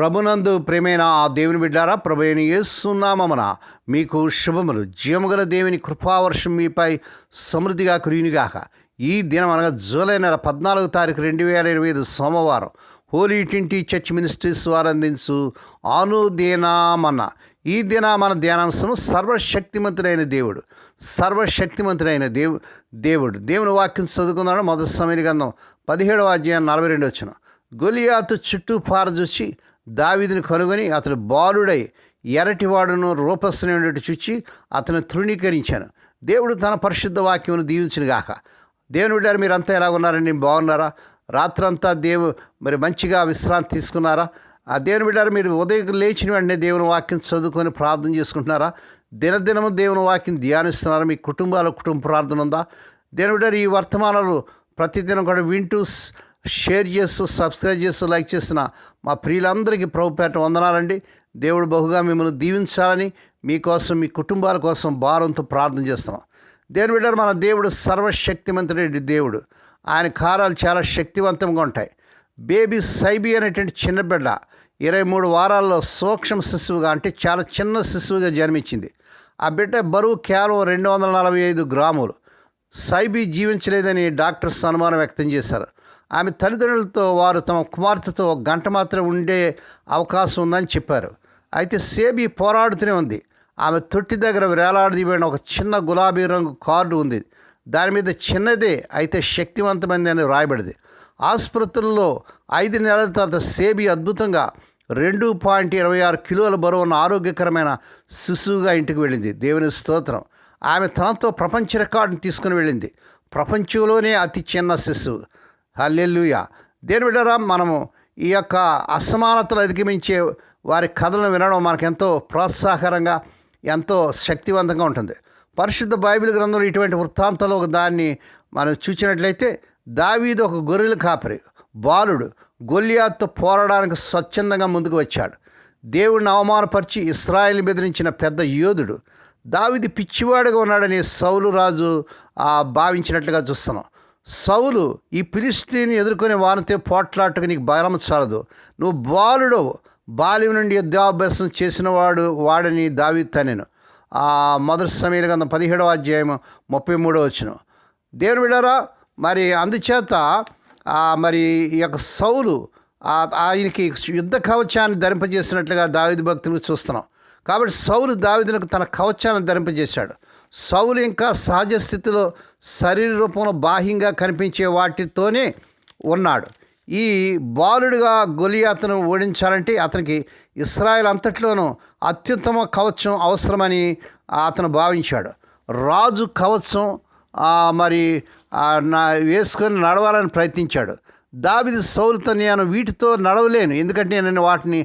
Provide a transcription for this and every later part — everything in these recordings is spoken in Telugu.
ప్రభునందు ప్రేమైన ఆ దేవుని బిడ్డారా ప్రభు అయిన మీకు శుభములు. జీవముగల దేవుని కృపావర్షం మీపై సమృద్ధిగా కురియునిగాక. ఈ దినం అనగా జూలై నెల పద్నాలుగు తారీఖు రెండు వేల ఇరవై ఐదు సోమవారం హోలీ ట్వంటీ చర్చ్ మినిస్ట్రీస్ వారు అందించు అనుదేనామన్న ఈ దిన మన ధ్యానాంశము సర్వశక్తిమంతుడైన దేవుడు సర్వశక్తిమంతుడైన దేవు దేవుడు. దేవుని వాక్యం చదువుకున్నాడు మొదటి సమయ గంధం పదిహేడవ అధ్యాయం నలభై రెండు వచ్చిన. గొలియాతు చుట్టూ పారజూచి దావీదుని కనుగొని అతడు బాలుడై ఎరటివాడును రూపస్థునేటట్టు చూచి అతను తృణీకరించాను. దేవుడు తన పరిశుద్ధ వాక్యమును దీవించిన గాక. దేవుని బిడ్డారు మీరంతా ఎలా ఉన్నారండి? బాగున్నారా? రాత్రంతా దేవు మరి మంచిగా విశ్రాంతి తీసుకున్నారా? ఆ దేవుని బిడ్డారు మీరు ఉదయం లేచిన వెంటనే దేవుని వాక్యం చదువుకొని ప్రార్థన చేసుకుంటున్నారా? దినదినము దేవుని వాక్యం ధ్యానిస్తున్నారా? మీ కుటుంబాల కుటుంబ ప్రార్థన ఉందా? దేవుని బిడ్డారు ఈ వర్తమానాలు ప్రతిదినం కూడా వింటూ షేర్ చేస్తూ సబ్స్క్రైబ్ చేస్తూ లైక్ చేస్తున్న మా ప్రియులందరికీ ప్రభుపేట వందనాలండి. దేవుడు బహుగా మిమ్మల్ని దీవించాలని మీకోసం మీ కుటుంబాల కోసం భారంతో ప్రార్థన చేస్తున్నాం. దేని బిడ్డారు మన దేవుడు సర్వశక్తిమంతుడైన దేవుడు. ఆయన కారాలు చాలా శక్తివంతంగా ఉంటాయి. బేబీ సైబీ అనేటువంటి చిన్న బిడ్డ ఇరవై మూడు వారాల్లో సూక్ష్మ శిశువుగా అంటే చాలా చిన్న శిశువుగా జన్మించింది. ఆ బిడ్డ బరువు కేవలం రెండు వందల నలభై ఐదు గ్రాములు. సైబీ జీవించలేదని డాక్టర్స్ అనుమానం వ్యక్తం చేశారు. ఆమె తల్లిదండ్రులతో వారు తమ కుమార్తెతో గంట మాత్రం ఉండే అవకాశం ఉందని చెప్పారు. అయితే సేబీ పోరాడుతూనే ఉంది. ఆమె తొట్టి దగ్గర వేలాడదీయబడిన ఒక చిన్న గులాబీ రంగు కార్డు ఉంది. దాని మీద చిన్నదే అయితే శక్తివంతమైనది అని రాయబడింది. ఆసుపత్రుల్లో ఐదు నెలల తర్వాత సేబీ అద్భుతంగా రెండు పాయింట్ ఇరవై ఆరు కిలోల బరువు ఉన్న ఆరోగ్యకరమైన శిశువుగా ఇంటికి వెళ్ళింది. దేవుని స్తోత్రం. ఆమె తనతో ప్రపంచ రికార్డుని తీసుకుని వెళ్ళింది. ప్రపంచంలోనే అతి చిన్న శిశువు. హల్లెల్లుయ దేని బిడ్డరా మనము ఈ యొక్క అసమానతలు అధిగమించే వారి కథలను వినడం మనకు ఎంతో ప్రోత్సాహకరంగా ఎంతో శక్తివంతంగా ఉంటుంది. పరిశుద్ధ బైబిల్ గ్రంథంలో ఇటువంటి వృత్తాంతంలో ఒక దాన్ని మనం చూసినట్లయితే దావీదు ఒక గొర్రెల కాపరి బాలుడు గొల్లియాతో పోరాడడానికి స్వచ్ఛందంగా ముందుకు వచ్చాడు. దేవుడిని అవమానపరిచి ఇస్రాయిల్ బెదిరించిన పెద్ద యోధుడు దావిది పిచ్చివాడుగా ఉన్నాడని సౌలు రాజు ఆ, భావించినట్లుగా చూస్తున్నాం. సౌలు ఈ ఫిలిస్తీని ఎదుర్కొనే వారితో పోట్లాటకు నీకు బలం చాలదు. నువ్వు బాలుడు బాల్యం నుండి యుద్ధాభ్యాసం చేసిన వాడు వాడని దావి తనెను. ఆ మొదటి సమయం గంధం పదిహేడవ అధ్యాయం ముప్పై మూడో వచ్చిన దేవుని విడారా మరి అందుచేత మరి ఈ యొక్క సౌలు ఆయనకి యుద్ధ కవచాన్ని ధరింపజేసినట్లుగా దావిది భక్తులకు చూస్తున్నాం. కాబట్టి సౌలు దావిదునకు తన కవచాన్ని ధరింపజేశాడు. సౌలు ఇంకా సహజ స్థితిలో శరీర రూపంలో బాహ్యంగా కనిపించే వాటితోనే ఉన్నాడు. ఈ బాలుడిగా గొలియాతను ఓడించాలంటే అతనికి ఇస్రాయల్ అంతట్లోనూ అత్యుత్తమ కవచం అవసరమని అతను భావించాడు. రాజు కవచం మరి నా వేసుకొని నడవాలని ప్రయత్నించాడు. దావిది సౌలుతో నేను వీటితో నడవలేను. ఎందుకంటే నేను వాటిని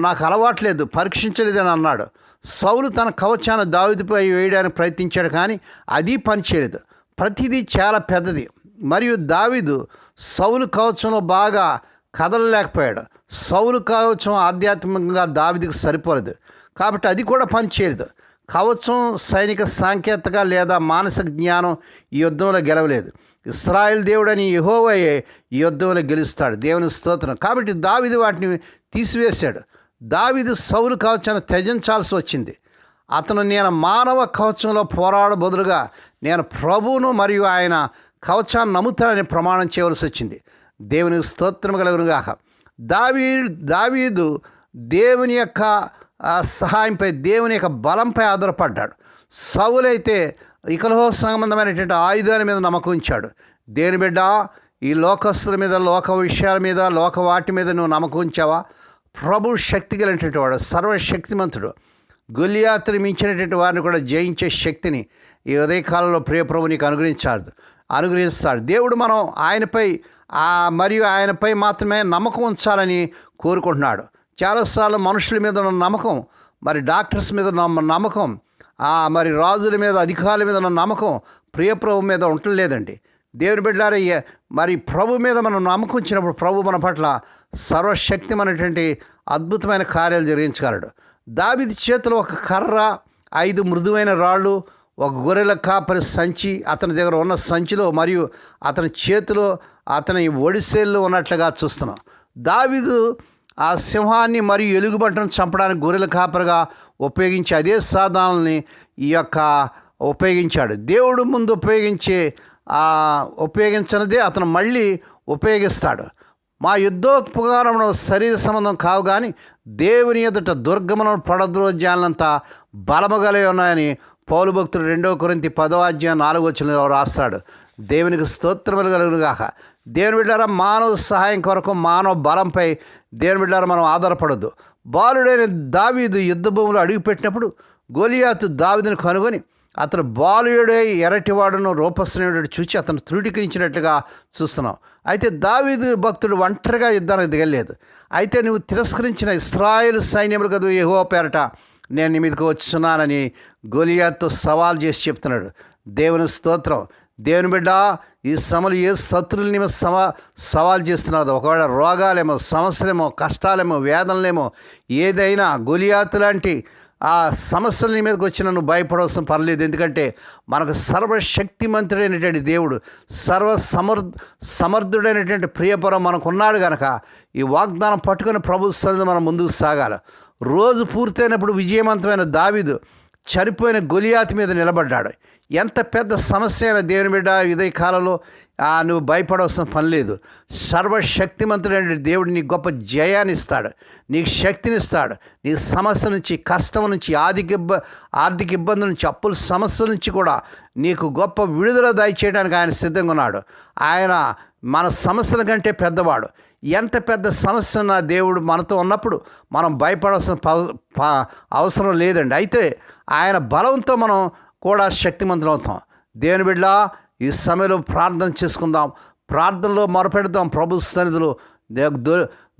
నాకు అలవాట్లేదు పరీక్షించలేదని అన్నాడు. సౌలు తన కవచాన్ని దావిదిపై వేయడానికి ప్రయత్నించాడు కానీ అది పనిచేయలేదు ప్రతిదీ చాలా పెద్దది. మరియు దావిదు సౌలు కవచంలో బాగా కదలలేకపోయాడు. సౌలు కవచం ఆధ్యాత్మికంగా దావిదికి సరిపోలేదు. కాబట్టి అది కూడా పనిచేయలేదు కవచం సైనిక సాంకేతిక లేదా మానసిక జ్ఞానం ఈ యుద్ధంలో గెలవలేదు. ఇస్రాయల్ దేవుడని యహోవయే ఈ యుద్ధంలో గెలుస్తాడు. దేవుని స్తోత్రం. కాబట్టి దావిది వాటిని తీసివేశాడు. దావిదు సౌలు కవచాన్ని త్యజించాల్సి వచ్చింది. అతను నేను మానవ కవచంలో పోరాడ బదులుగా నేను ప్రభువును మరియు ఆయన కవచాన్ని నమ్ముతానని ప్రమాణం చేయవలసి వచ్చింది. దేవునికి స్తోత్రం కలుగునుగాక. దావీ దావీదు దేవుని యొక్క సహాయంపై దేవుని యొక్క బలంపై ఆధారపడ్డాడు. సౌలైతే ఇకలహో సంబంధమైనటువంటి ఆయుధాల మీద నమ్మకం ఉంచాడు. దేని బిడ్డ? ఈ లోకస్తుల మీద లోక విషయాల మీద లోక వాటి మీద నువ్వు నమ్మకం ఉంచావా? ప్రభు శక్తి కలిగినటువంటి వాడు సర్వశక్తిమంతుడు. గులియాత్రి మించినటువంటి వారిని కూడా జయించే శక్తిని ఈ ఉదయకాలంలో ప్రియ ప్రభు నీకు అనుగ్రహించాడు అనుగ్రహిస్తాడు. దేవుడు మనం ఆయనపై మరియు ఆయనపై మాత్రమే నమ్మకం ఉంచాలని కోరుకుంటున్నాడు. చాలాసార్లు మనుషుల మీద ఉన్న నమ్మకం మరి డాక్టర్స్ మీద నమ్మ నమ్మకం మరి రాజుల మీద అధికారుల మీద ఉన్న నమ్మకం ప్రియప్రభు మీద ఉండలేదండి. దేవుని బిడ్డారయ్య మరి ప్రభు మీద మనం నమ్మకం ఉంచినప్పుడు ప్రభు మన పట్ల సర్వశక్తిమైనటువంటి అద్భుతమైన కార్యాలు జరిగించగలడు. దావిది చేతిలో ఒక కర్ర ఐదు మృదువైన రాళ్ళు ఒక గొర్రెల కాపరి సంచి అతని దగ్గర ఉన్న సంచిలో మరియు అతని చేతిలో అతని ఒడిసేల్లో ఉన్నట్లుగా చూస్తున్నాం. దావిదు ఆ సింహాన్ని మరియు ఎలుగుబంటను చంపడానికి గొర్రెల కాపరిగా ఉపయోగించే అదే సాధనాలని ఈ యొక్క ఉపయోగించాడు. దేవుడు ముందు ఉపయోగించే ఆ ఉపయోగించినదే అతను మళ్ళీ ఉపయోగిస్తాడు. మా యుద్ధోపకారమును శరీర సంబంధం కావు కానీ దేవుని ఎదుట దుర్గమనం పడద్రోజ్యాలంత కలిగి ఉన్నాయని పౌలు భక్తుడు రెండో కొరింతి పదో అధ్యాయం నాలుగు వచ్చిన రాస్తాడు. దేవునికి స్తోత్రములు కలుగునుగాక. దేవుని బిడ్డారా మానవ సహాయం కొరకు మానవ బలంపై దేవుని బిడ్డారా మనం ఆధారపడద్దు. బాలుడైన దావీదు యుద్ధ భూములు అడుగుపెట్టినప్పుడు గోలియాతు దావీదుని కనుగొని అతను బాలుయుడే ఎరటివాడును రూపస్నేయుడు చూచి అతను త్రుడికరించినట్లుగా చూస్తున్నాం. అయితే దావీదు భక్తుడు ఒంటరిగా యుద్ధానికి దిగలేదు. అయితే నువ్వు తిరస్కరించిన ఇస్రాయేల్ సైన్యములు కదా ఏహో పేరట నేను నీ మీదకి వచ్చున్నానని గొలియాతో సవాల్ చేసి చెప్తున్నాడు. దేవుని స్తోత్రం. దేవుని బిడ్డ ఈ సమలు ఏ శత్రువులని సవా సవాల్ చేస్తున్నారు ఒకవేళ రోగాలేమో సమస్యలేమో కష్టాలేమో వేదనలేమో ఏదైనా గులియాతు లాంటి ఆ సమస్యల నీ మీదకి వచ్చిన నన్ను భయపడవలసిన పర్లేదు. ఎందుకంటే మనకు సర్వశక్తిమంతుడైనటువంటి దేవుడు సర్వ సమర్ సమర్థుడైనటువంటి ప్రియపురం మనకు ఉన్నాడు కనుక ఈ వాగ్దానం పట్టుకుని ప్రభు మనం ముందుకు సాగాలి. రోజు పూర్తయినప్పుడు విజయవంతమైన దావిదు చనిపోయిన గొలియాతి మీద నిలబడ్డాడు. ఎంత పెద్ద సమస్య అయినా దేవుని బిడ్డ ఇదే కాలంలో ఆ, నువ్వు భయపడవలసిన పని లేదు. సర్వశక్తిమంతుడైన దేవుడు నీకు గొప్ప జయాన్ని ఇస్తాడు. నీకు శక్తిని ఇస్తాడు. నీ సమస్య నుంచి కష్టం నుంచి ఆర్థిక ఇబ్బ ఆర్థిక ఇబ్బంది నుంచి అప్పుల సమస్య నుంచి కూడా నీకు గొప్ప విడుదల దయచేయడానికి ఆయన సిద్ధంగా ఉన్నాడు. ఆయన మన సమస్యల కంటే పెద్దవాడు. ఎంత పెద్ద సమస్య ఉన్న దేవుడు మనతో ఉన్నప్పుడు మనం భయపడాల్సిన ప- అవసరం లేదండి. అయితే ఆయన బలంతో మనం కూడా శక్తిమంతులు అవుతాం. దేవుని బిడ్డ ఈ సమయంలో ప్రార్థన చేసుకుందాం. ప్రార్థనలో మొరపెడదాం. ప్రభు సన్నిధిలో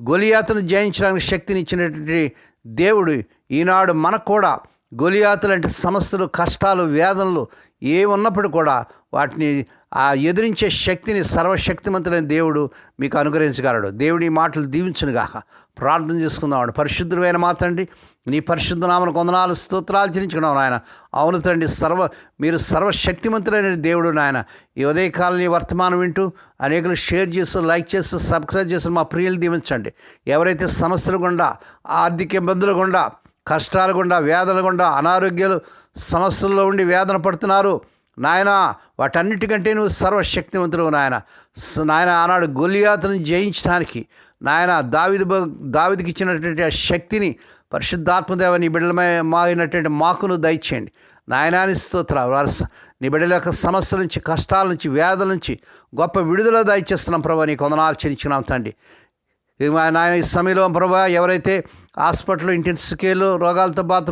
గొలియాతను జయించడానికి శక్తిని ఇచ్చినటువంటి దేవుడు ఈనాడు మనకు కూడా గొలియాతు లాంటి సమస్యలు కష్టాలు వేదనలు ఏ ఉన్నప్పుడు కూడా వాటిని ఆ ఎదిరించే శక్తిని సర్వశక్తిమంతులైన దేవుడు మీకు అనుగ్రహించగలడు. దేవుడి మాటలు దీవించునుగాక ప్రార్థన చేసుకుందామండి పరిశుద్ధులైన మా తండ్రి నీ పరిశుద్ధ నామను కొందనాలు స్తోత్రాలు చెల్లించుకున్నాం నాయన. అవును తండ్రి సర్వ మీరు సర్వశక్తిమంతులైన దేవుడు నాయన. ఈ ఉదయకాలం ఈ వర్తమానం వింటూ అనేకులు షేర్ చేస్తూ లైక్ చేస్తూ సబ్స్క్రైబ్ చేస్తూ మా ప్రియులు దీవించండి. ఎవరైతే సమస్యలు గుండా ఆర్థిక ఇబ్బందులు గుండా కష్టాలు గుండా వేదన గుండా అనారోగ్యాలు సమస్యల్లో ఉండి వేదన పడుతున్నారు. నాయన వాటన్నిటికంటే నువ్వు సర్వశక్తివంతుడు నాయన. నాయన ఆనాడు గొలియాతను జయించడానికి నాయన దావిది దావిదికి ఇచ్చినటువంటి ఆ శక్తిని పరిశుద్ధాత్మదేవ నీ బిడ్డలమై మాగినటువంటి మాకును దయచేయండి. నాయనాని స్తోత్ర వారి నీ బిడ్డల యొక్క సమస్యల నుంచి కష్టాల నుంచి వేదల నుంచి గొప్ప విడుదల దయచేస్తున్నాం ప్రభా. నీ కొందనాలు చెల్లించుకున్నాం తండ్రి. నాయన ఈ సమయంలో ప్రభా ఎవరైతే హాస్పిటల్ ఇంటెన్సివ్ కేర్లు రోగాలతో బాధ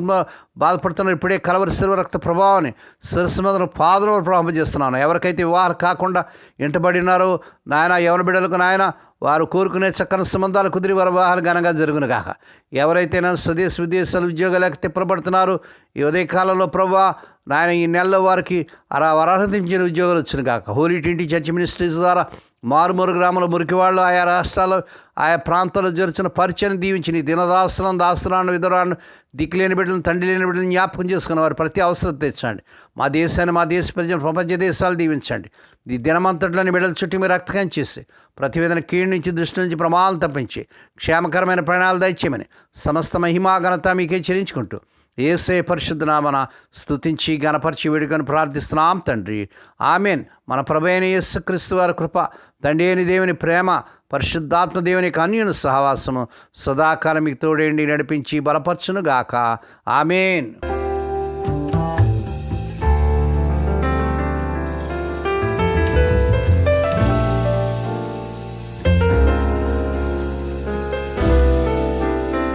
బాధపడుతున్నారు ఇప్పుడే కలవరి శిల్వ రక్త ప్రభావాన్ని శిరస్సు మీద పాదం ప్రభావం చేస్తున్నాను. ఎవరికైతే వివాహాలు కాకుండా ఇంటబడినారో నాయన ఎవరి బిడ్డలకు నాయన వారు కోరుకునే చక్కని సంబంధాలు కుదిరి వారి వివాహాలు ఘనంగా జరుగును కాక ఎవరైతే నన్ను స్వదేశ విదేశాలు ఉద్యోగాలకు తిప్పబడుతున్నారు ఈ ఉదయకాలంలో ప్రభా నాయన ఈ నెలలో వారికి అలా వరాధించిన ఉద్యోగాలు వచ్చిన కాక హోలీ టింటి చర్చ్ మినిస్ట్రీస్ ద్వారా మారుమూరు గ్రామంలో మురికివాళ్ళు ఆయా రాష్ట్రాల్లో ఆయా ప్రాంతాల్లో జరుగుతున్న పరిచయం దీవించిన దినదాసనం దినదాసులను దాసురాను విధురాను దిక్కులేని బిడ్డలను తండ్రి లేని బిడ్డలను జ్ఞాపకం చేసుకున్న వారి ప్రతి అవసరం తెచ్చండి మా దేశాన్ని మా దేశ ప్రజలు ప్రపంచ దేశాలు దీవించండి. ఈ దినమంతట్లోని బిడ్డల చుట్టూ మీరు రక్తకం చేసి ప్రతి విధంగా కీడు నుంచి దృష్టి నుంచి ప్రమాదం తప్పించి క్షేమకరమైన ప్రయాణాలు దయచేయమని సమస్త మహిమా ఘనత మీకే చెల్లించుకుంటూ ఏసే పరిశుద్ధనామన స్థుతించి గణపరిచి వేడుకను ప్రార్థిస్తున్నాం తండ్రి. ఆమెన్. మన ప్రభైన యేసుక్రీస్తు వారి కృప తండ్రి అయిన దేవుని ప్రేమ పరిశుద్ధాత్మ దేవుని యొక్క సహవాసము సదాకాలం మీకు తోడేండి నడిపించి బలపరచునుగాక. ఆమెన్.